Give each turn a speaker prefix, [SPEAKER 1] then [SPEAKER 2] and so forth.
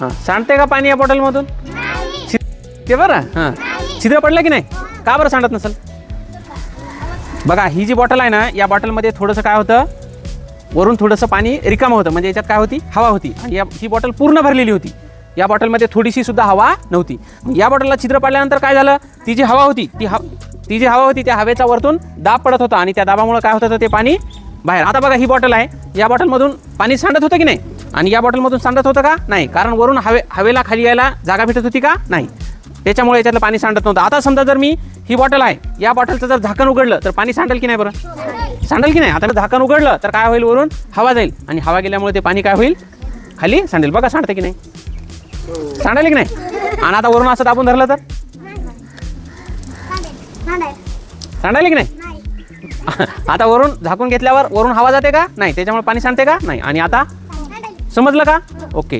[SPEAKER 1] हां. सांडते का पाणी या बॉटलमधून ते बरं? हां. छिद्र पडलं की नाही? का बरं सांडत नसेल? बघा ही जी बॉटल आहे ना या बॉटलमध्ये थोडंसं काय होतं? वरून थोडंसं पाणी रिकामं होतं. म्हणजे याच्यात काय होती? हवा होती. आणि या ही बॉटल पूर्ण भरलेली होती. या बॉटलमध्ये थोडीशी सुद्धा हवा नव्हती. या बॉटलला छिद्र पडल्यानंतर काय झालं? ती जी हवा होती ती हव ती जी हवा होती त्या हवेचा वरतून दाब पडत होता. आणि त्या दाबामुळे काय होत होतं? ते पाणी बाहेर. आता बघा ही बॉटल आहे. या बॉटलमधून पाणी सांडत होतं की नाही? आणि या बॉटलमधून सांडत होतं का? नाही. कारण वरून हवे हवेला खाली यायला जागा भेटत होती का? नाही. त्याच्यामुळे याच्यातलं पाणी सांडत नव्हतं. आता समजा जर मी ही बॉटल आहे या बॉटलचं जर झाकण उघडलं तर पाणी सांडेल की नाही बरं? सांडेल की नाही? आता झाकण उघडलं तर काय होईल वरून? हवा जाईल. आणि हवा गेल्यामुळे ते पाणी काय होईल? खाली सांडेल. बघा सांडते की नाही? सांडेल की नाही? आणि आता वरून असं दाबून धरलं तर? सांडायला की नाही. आता वरून झाकून घेतल्यावर वरून हवा जाते का? नाही. त्याच्यामुळे पाणी सांडते का? नाही. आणि आता समजलं का? ओके.